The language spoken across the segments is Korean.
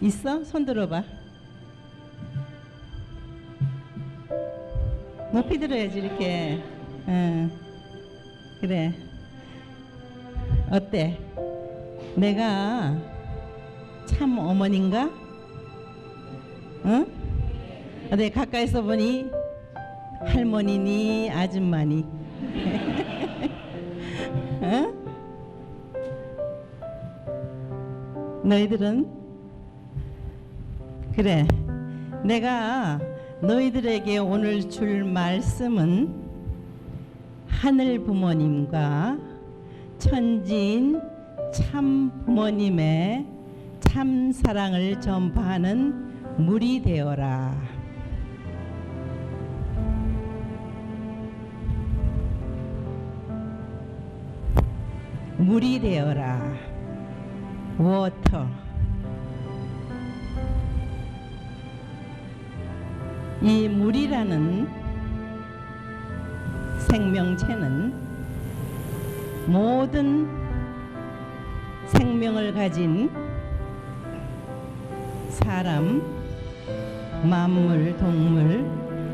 있어? 손 들어봐. 높이 들어야지 이렇게. 응. 그래. 어때? 내가 참 어머니인가? 응? 어디 가까이서 보니 할머니니 아줌마니? 응? 너희들은 그래. 내가 너희들에게 오늘 줄 말씀은 하늘 부모님과 천지인 참 부모님의 참 사랑을 전파하는 물이 되어라. 물이 되어라. 워터. 이 물이라는 생명체는 모든 생명을 가진 사람, 만물, 동물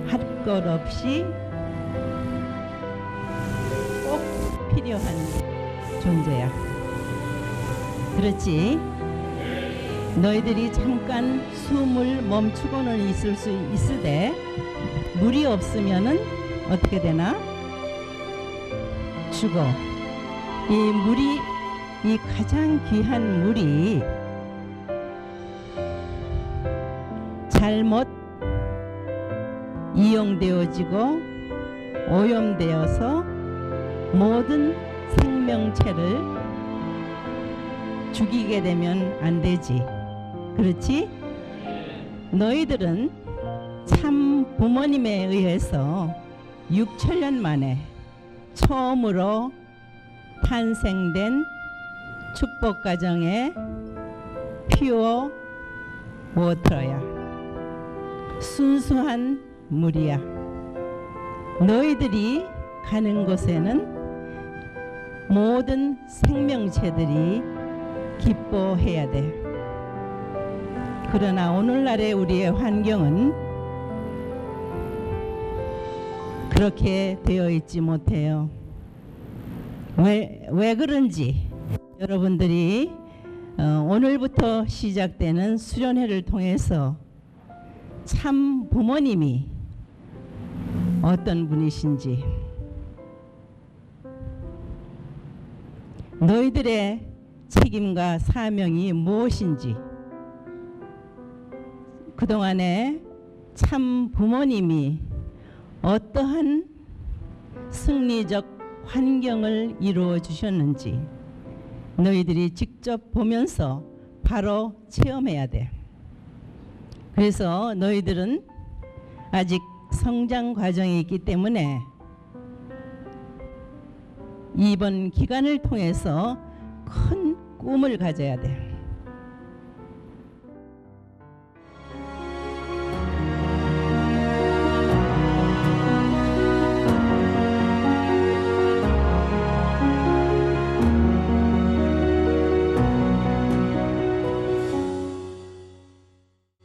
할 것 없이 꼭 필요한 존재야. 그렇지? 너희들이 잠깐 숨을 멈추고는 있을 수 있으되 물이 없으면은 어떻게 되나? 죽어. 이 물이 이 가장 귀한 물이 잘못 이용되어지고 오염되어서 모든 생명체를 죽이게 되면 안 되지. 그렇지? 너희들은 참 부모님에 의해서 6천년 만에 처음으로 탄생된 축복 가정의 퓨어 워터야. 순수한 물이야. 너희들이 가는 곳에는 모든 생명체들이 기뻐해야 돼. 그러나 오늘날의 우리의 환경은 그렇게 되어 있지 못해요. 왜, 왜 그런지 여러분들이 어, 오늘부터 시작되는 수련회를 통해서 참 부모님이 어떤 분이신지 너희들의 책임과 사명이 무엇인지 그동안에 참 부모님이 어떠한 승리적 환경을 이루어 주셨는지 너희들이 직접 보면서 바로 체험해야 돼. 그래서 너희들은 아직 성장 과정이 있기 때문에 이번 기간을 통해서 큰 꿈을 가져야 돼.